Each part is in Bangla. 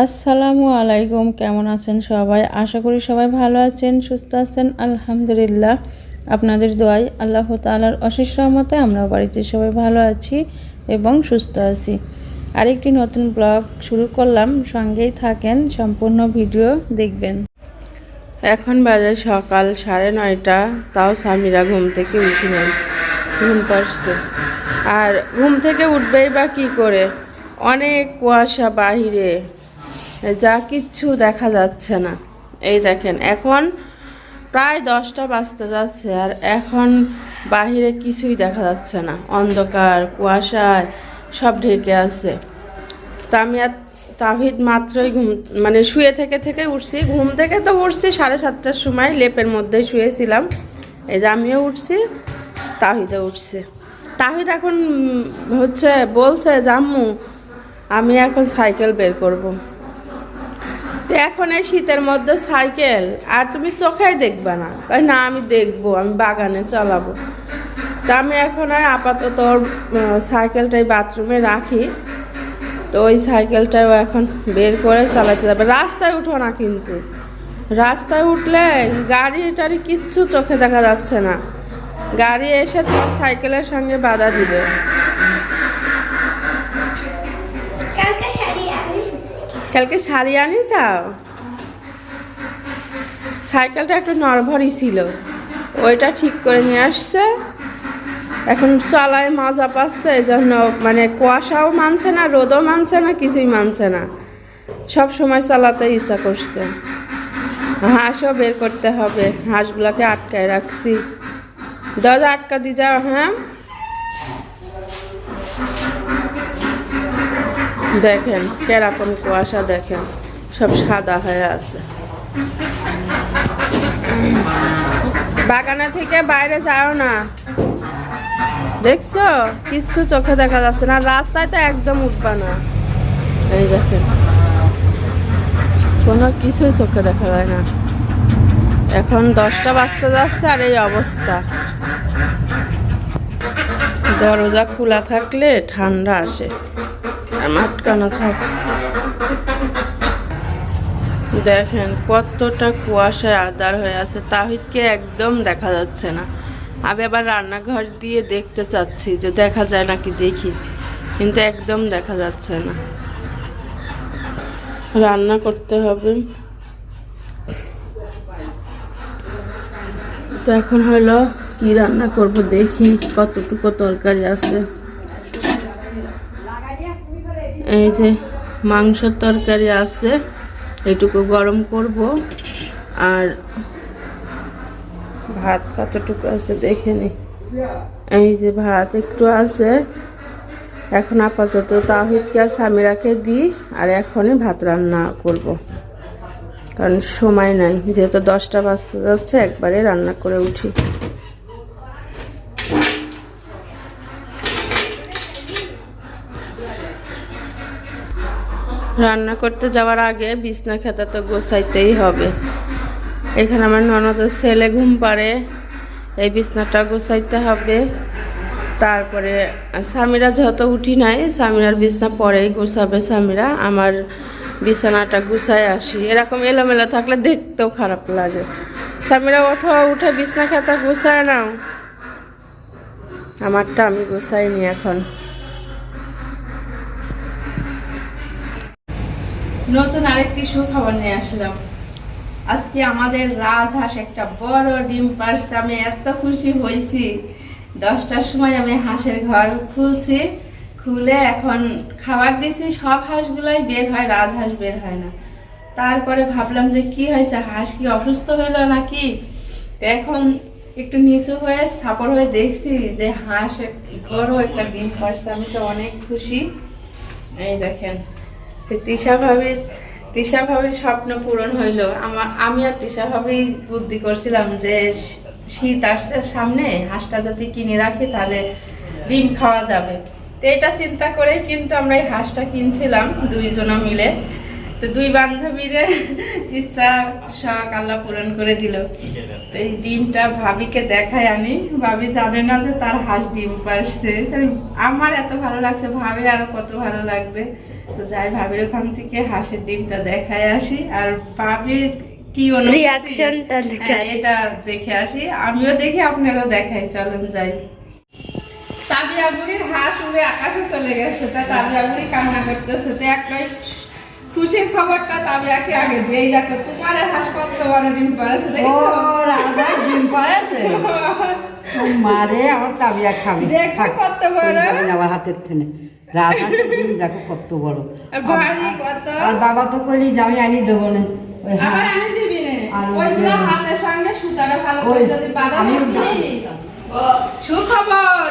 আসসালামু আলাইকুম, কেমন আছেন সবাই? আশা করি সবাই ভালো আছেন, সুস্থ আছেন, আলহামদুলিল্লাহ। আপনাদের দোয়াই আল্লাহ তালার অশেষ রহমতে আমরা বাড়িতে সবাই ভালো আছি এবং সুস্থ আছি। আরেকটি নতুন ব্লগ শুরু করলাম, সঙ্গেই থাকেন, সম্পূর্ণ ভিডিও দেখবেন। এখন বাজে সকাল সাড়ে নয়টা, তাও স্বামীরা ঘুম থেকে উঠি নেন ঘুম পাচ্ছে আর ঘুম থেকে উঠবেই বা কি করে? অনেক কুয়াশা বাহিরে। যা কিচ্ছু দেখা যাচ্ছে না। এই দেখেন, এখন প্রায় দশটা বাজতে যাচ্ছে আর এখন বাহিরে কিছুই দেখা যাচ্ছে না। অন্ধকার, কুয়াশায় সব ঢেকে আছে। তা আমি আর তাহিদ মাত্রই ঘুম মানে শুয়ে থেকে থেকে উঠছি। ঘুম থেকে তো উঠছি, সাড়ে সাতটার সময় লেপের মধ্যে শুয়েছিলাম। এই যে আমিও উঠছি, তাহিদও উঠছে। তাহিদ এখন হচ্ছে বলছে, জাম্মু, আমি এখন সাইকেল বের করব। তো এখন এই শীতের মধ্যে সাইকেল, আর তুমি চোখেই দেখবে না। কই না, আমি দেখব, আমি বাগানে চালাবো। তা আমি এখন আর আপাতত সাইকেলটাই বাথরুমে রাখি। তো ওই সাইকেলটাও এখন বের করে চালাতে যাবে রাস্তায় উঠো না কিন্তু। রাস্তায় উঠলে গাড়ি টাড়ি কিচ্ছু চোখে দেখা যাচ্ছে না। গাড়ি এসে তোমার সাইকেলের সঙ্গে বাধা দিবে। কালকে শাড়ি আনি যাও। সাইকেলটা একটু নরভরই ছিল। ওইটা ঠিক করে নিয়ে আসছে। এখন চলায় মজা পাচ্ছে এই জন্য মানে কুয়াশাও মানছে না, রোদও মানছে না, কিছুই মানছে না। সব সময় চালাতে ইচ্ছা করছে। হাঁসও বের করতে হবে, হাঁসগুলোকে আটকায় রাখছি। দরজা আটকা দিয়ে যাও হ্যাঁ? দেখেন কেরকম কুয়াশা দেখেন, সব সাদা হয়ে আছে। বাগানে থেকে বাইরে যাও না। দেখছ? কিছু চোখে দেখা যাচ্ছে না, রাস্তায় তো একদম উঠবা না। এই দেখেন, কোনো কিছুই চোখে দেখা যায় না। এখন দশটা বাজতে যাচ্ছে আর এই অবস্থা। দরজা খোলা থাকলে ঠান্ডা আসে। আটকানো থাক। দেখেন কতটা কুয়াশায় আদার হয়ে আছে, তাহিদকে একদম দেখা যাচ্ছে না। আমি আবার রান্নাঘর দিয়ে দেখতে চাচ্ছি যে দেখা যায় নাকি দেখি, কিন্তু একদম দেখা যাচ্ছে না। রান্না করতে হবে। তো এখন হলো কি রান্না করব দেখি, কতটুকু তরকারি আছে। এই যে মাংসের তরকারি আছে, এটুকু গরম করব। আর ভাত কতটুকু আছে দেখে নি। এই যে ভাত একটু আছে। এখন আপাতত তাহিদকে আর স্বামীরাকে দিই, আর এখনই ভাত রান্না করব। কারণ সময় নাই, যেহেতু দশটা বাজতে যাচ্ছে, একবারে রান্না করে উঠি। রান্না করতে যাওয়ার আগে বিছনা খেতা তো গোছাইতেই হবে। এখানে আমার ননদ ছেলে ঘুম পাড়ে। এই বিছনাটা গোছাইতে হবে। তারপরে স্বামীরা যত উঠি নাই, স্বামীরার বিছনা পরেই গোছাবে স্বামীরা। আমার বিছানাটা গুছায় আসি। এরকম এলোমেলো থাকলে দেখতেও খারাপ লাগে। স্বামীরা ওঠো, উঠে বিছনা খাতা গুছায় নাও। আমারটা আমি গুছাইনি এখন। নতুন আরেকটি সুখবর নিয়ে আসলাম। আজকে আমাদের রাজহাঁস একটা বড় ডিম পারছে, আমি এত খুশি হয়েছি। দশটার সময় আমি হাঁসের ঘর খুলছি, খুলে এখন খাবার দিছি, সব হাঁসগুলাই বের হয়, রাজহাঁস বের হয় না। তারপরে ভাবলাম যে কি হয়েছে, হাঁস কি অসুস্থ হইল নাকি? এখন একটু নিচু হয়ে স্থাপন হয়ে দেখছি যে হাঁস বড় একটা ডিম পারছে, আমি তো অনেক খুশি। এই দেখেন তৃষা ভাবির তৃষা ভাবির স্বপ্ন পূরণ হইল। আমার, আমি আর তৃষা ভাবি বুদ্ধি করছিলাম যে শীত আসছে সামনে, হাঁসটা যদি কিনে রাখি তাহলে ডিম খাওয়া যাবে। তো এটা চিন্তা করেই কিন্তু আমরা এই হাঁসটা কিনছিলাম দুইজনা মিলে। তো দুই বান্ধবীরে ইচ্ছা, শখ, আল্লাহ পূরণ করে দিল। তো এই ডিমটা ভাবিকে দেখাই আমি ভাবি জানে না যে তার হাঁস ডিম পারছে আমার এত ভালো লাগছে ভাবি আরও কত ভালো লাগবে। তো যাই ভাবির ওখান থেকে হাঁসের ডিমটা দেখায় আসি। আর ভাবির কি রিয়াকশনটা দেখে হ্যাঁ, আসি। এটা দেখে আসি। আমিও দেখি আপনারাও দেখাই চলেন যাই। তাবিয়া হাঁস উড়ে আকাশে চলে গেছে তা তাবিয়া কান্না করতেছে। তো একটাই খুশির খবরটা তাবিয়াকে আগে দেখো তোমার হাঁস কত বড় ডিম পাড়েছে দেখো। রাজা ডিম পাড়াছে? মারে আমার তাবিয়া খাবি। দেখো কত বড়। তুই যাবি না আমার হাতের থেনে। রাজা ডিম দেখো কত বড়। আর ভারী কত? আর বাবা তো কইলি যে আমি আনি দেবো না। থাকবি। দাম সুখবর।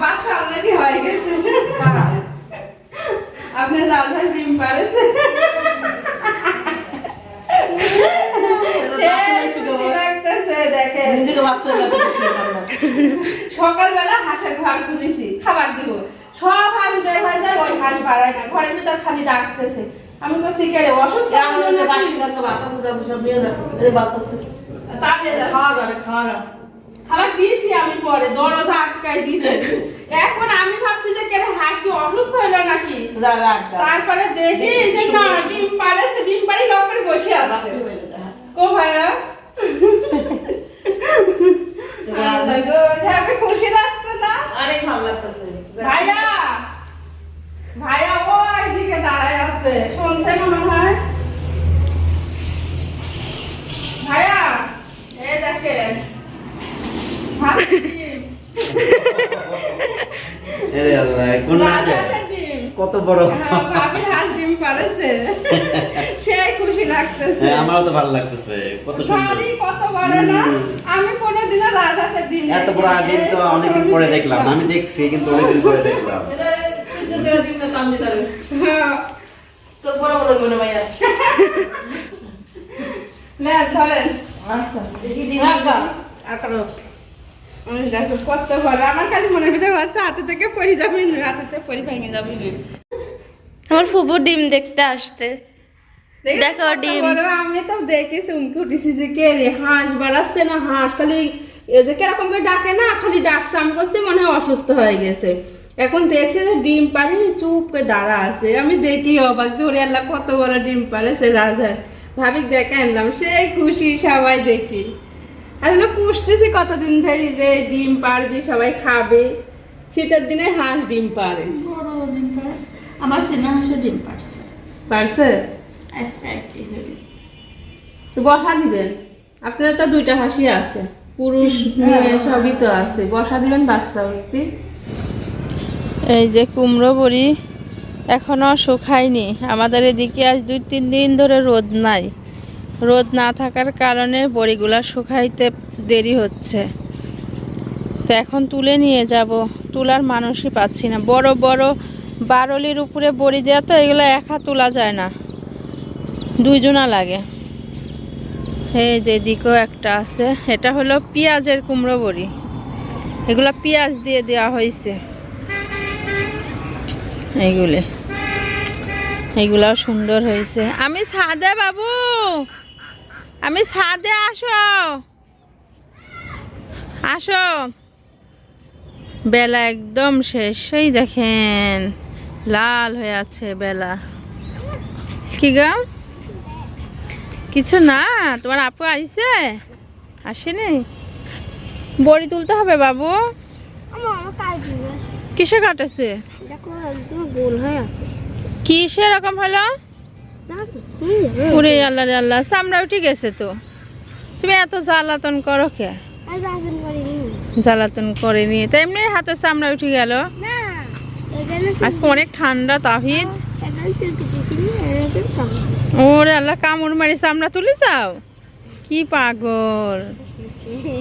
বাচ্চা অলরেডি হয়ে গেছে। আপনার রাজা ডিম পারেছে সে খুশি লাগতেছে দেখেন। সকালবেলা হাঁসের ঘর খুলেছি খাবার দিব। সব হাঁস বের হয়ে যায় ওই হাঁস বাড়ায় না। ঘরের ভিতর খালি ডাকতেছে। আমি তো শিখে অসুস্থ খাবার দিয়েছি আমি পরে দরজা আটকাই দিয়েছে। এখন আমি ভাবছি যে কেন হাঁস অসুস্থ হইল নাকি? তারপরে দেখি যে না ডিম পারেছে ডিম পারি লোক বসে আছে। কো ভাইয়া আল্লাহ গো, যাকে খুশি লাগছে না ভাইয়া ভাইয়া ওই দিকে দাঁড়ায় আছে মনে হয় ভাইয়া দেখেন। কত বড় হ্যাঁ, পারেছে। সেই খুশি লাগতেছে। হ্যাঁ, আমারও তো ভালো লাগতেছে। কত সুন্দর। কত বড় না? আমি রাজহাঁসের ডিম এত বড়। ডিম তো অনেকদিন পরে দেখলাম। আমি দেখছি কিন্তু অনেকদিন পরে দেখলাম। কত বড় আমার খালি মনের ভিতরে হচ্ছে হাতে থেকে পড়ে যাবে না, হাতে থেকে পড়ে ভেঙে যাবে। না। আমার ফুবু ডিম দেখতে আসতে দেখো ডিম। আমি তো দেখেছি উনকে উঠেছি যে কে রে হাঁস বাড়াচ্ছে না হাঁস খালি এই যে কীরকম করে ডাকে না খালি ডাকছে। আমি করছি মনে হয় অসুস্থ হয়ে গেছে। এখন দেখছি যে ডিম পারে চুপ করে দাঁড়া আছে। আমি দেখি অবাক জোরে আল্লাহ কত বড় ডিম পারেছে রাজার ভাবি দেখে আনলাম সেই খুশি সবাই দেখি। আসলে পুষতেছি কতদিন ধরে যে ডিম পারবি সবাই খাবে। শীতের দিনে হাঁস ডিম পারে ডিম পারে আমার চেনা হাঁসে ডিম পারছে। পারছে? আচ্ছা একটি হইলে। তো বসা দিবেন। আপনার তো দুইটা হাসি আছে। পুরুষ মেয়ে সবই তো আছে। বসা দিবেন বাচ্চা উঠবি এই যে কুমড়ো বড়ি এখনও শুকায়নি আমাদের এদিকে আজ দুই তিন দিন ধরে রোদ নাই। রোদ না থাকার কারণে বড়িগুলা শুকাইতে দেরি হচ্ছে। তো এখন তুলে নিয়ে যাব। তোলার মানুষই পাচ্ছি না। বড় বড় বারলির উপরে বড়ি দেওয়া তো, এগুলো একা তোলা যায় না। দুইজনা লাগে। এই যে দিকেও একটা আছে। এটা হলো পেঁয়াজের কুমড়ো বড়ি। এগুলো পেঁয়াজ দিয়ে দেওয়া হয়েছে। এইগুলি। এইগুলাও সুন্দর হয়েছে। আমি ছাদে বাবু! আমি ছাদে আসো! আসো! বেলা একদম শেষ। সেই দেখেন। লাল হয়ে আছে বেলা। কি গা? কিছু না তোমার আপু আইছে? আসেনি? বড়ি তুলতে হবে বাবু। কিসে কাটেছে কি সেরকম হলো? উড়ে আল্লাহ আল্লাহ চামড়া উঠে গেছে তো। তুমি এত জ্বালাতন করো কে? জ্বালাতন করেনি। তো এমনি হাতে চামড়া উঠে গেল? না আজকে অনেক ঠান্ডা, তাহিদ। ওরে আল্লাহ, কামড় মারি চামড়া তুলে যাও। কি পাগল।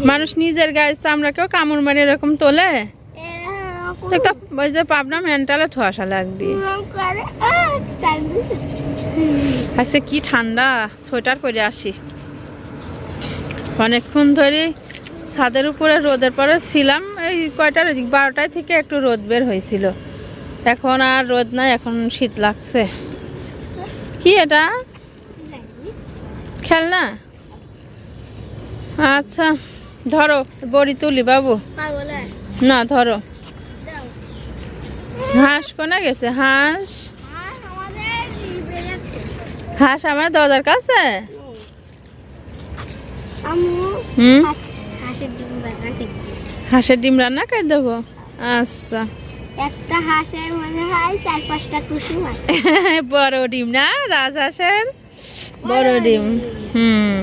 মানুষ নিজের গায়ের চামড়াকেও কামড় মারি, এরকম তোলে? ওই যে পাবনা মেন্টালে ঠোয়াশা লাগবে। আচ্ছা কি ঠান্ডা, সোয়েটার পরে আসি। অনেকক্ষণ ধরে ছাদের উপরে রোদের পরে ছিলাম, এই কয়টার বারোটায় থেকে একটু রোদ বের হয়েছিল। এখন আর রোদ নাই এখন শীত লাগছে। কি এটা? খেলনা? আচ্ছা ধরো বড়ি তুলি বাবু। না ধরো। হাঁস কোনে গেছে? হাঁস? হাঁস আমার দরজার কাছে? হাঁসের ডিম হাঁসের ডিম রান্না করে দেবো। আচ্ছা। একটা হাঁসের মনে হয় চার পাঁচটা কুসুম আছে। বড় ডিম না? রাজহাঁসের বড় ডিম। হুম।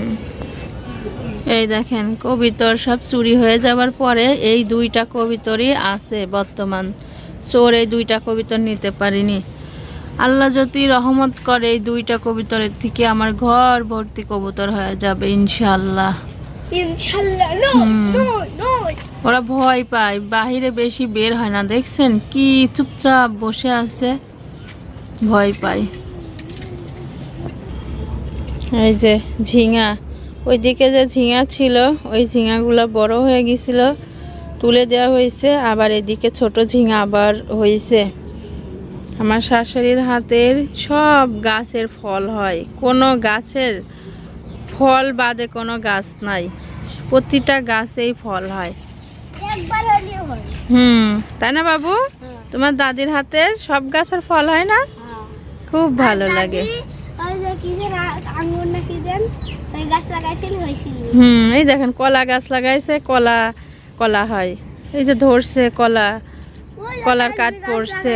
এই দেখেন কবিতর সব চুরি হয়ে যাবার পরে এই দুইটা কবিতরই আছে বর্তমান। চোর এই দুইটা কবিতর নিতে পারিনি। আল্লাহ যদি রহমত করে এই দুইটা কবিতরের থেকে আমার ঘর ভর্তি কবুতর হয়ে যাবে ইনশাল্লাহ ইনশাল্লাহ নো ওরা ভয় পায়। বাহিরে বেশি বের হয় না। দেখছেন কি চুপচাপ বসে আছে? ভয় পায়। এই যে ঝিঙা। ওইদিকে যে ঝিঙা ছিল, ওই ঝিঙাগুলো বড় হয়ে গেছিল, তুলে দেওয়া হয়েছে। আবার এদিকে ছোট ঝিঙা আবার হয়েছে। আমার শাশুড়ির হাতের সব গাছের ফল হয়। কোনো গাছের ফল বাদে কোনো গাছ নাই। প্রতিটা গাছেই ফল হয়। হয়। হুম তাই না বাবু? তোমার দাদির হাতের সব গাছের ফল হয় না? খুব ভালো লাগে। হুম এই দেখেন কলা গাছ লাগাইছে কলা কলা হয়। এই যে ধরছে কলা। কলার কাঠ পড়ছে।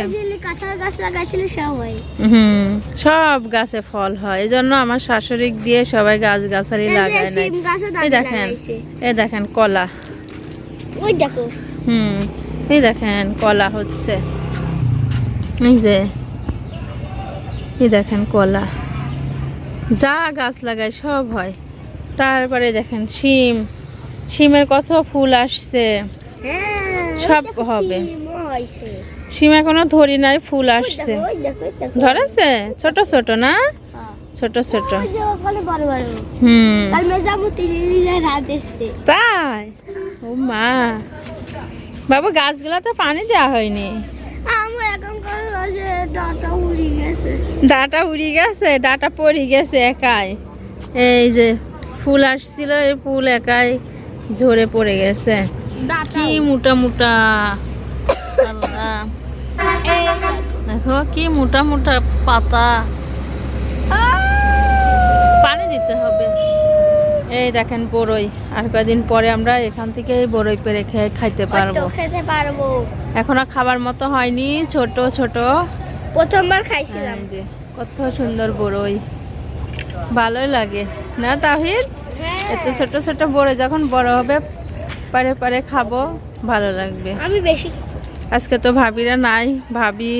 হুম সব গাছে ফল হয়। এই জন্য আমার শাশুড়ি দিয়ে সবাই গাছ গাছালি লাগায় গাছও এই দেখেন। এই দেখেন কলা। ওই দেখো। হুম এই দেখেন কলা হচ্ছে। এই যে এই দেখেন কলা। যা গাছ লাগায় সব হয়। তারপরে দেখেন শিম। শিমের কত ফুল আসছে। হ্যাঁ সব হবে। হয়েছে। শিম ধরি নাই ফুল আসছে। ধরেছে? ছোট ছোট না? হ্যাঁ। ছোট ছোট। হুম। তাই? ও মা। বাবু গাছগুলোতে পানি দেওয়া হয়নি? ডাটা উড়ে গেছে। ডাটা পড়ে গেছে একাই। এই যে ফুল আসছিল এই ফুল একাই ঝরে পড়ে গেছে। কি মোটা মোটা। আল্লাহ দেখো কি মোটা মোটা পাতা। পানি দিতে হবে। এই দেখেন বড়ই আর কদিন পরে আমরা এখান থেকে বড়ই পেরে খেয়ে খাইতে পারব। খেতে পারব। এখনও খাবার মতো হয়নি ছোট ছোট। প্রথমবার খাইছিলাম। কত সুন্দর বড়ই ভালোই লাগে না তাহিদ? হ্যাঁ। এত ছোট ছোট বড়ই যখন বড় হবে পারে পারে খাব ভালো লাগবে। আমি বেশি আজকে তো ভাবিরা নাই ভাবি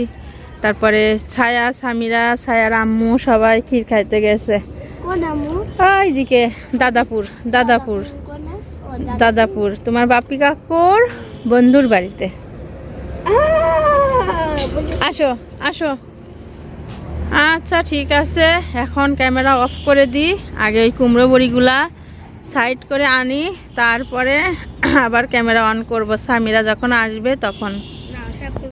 তারপরে ছায়া সামিরা ছায়ার আম্মু সবাই ক্ষীর খাইতে গেছে। ওইদিকে দাদাপুর দাদাপুর দাদাপুর। তোমার বাপি কাকুর বন্ধুর বাড়িতে। আসো আসো। আচ্ছা ঠিক আছে। এখন ক্যামেরা অফ করে দিই আগে ওই কুমড়ো বড়িগুলা সাইড করে আনি। তারপরে আবার ক্যামেরা অন করব। সামিরা যখন আসবে তখন।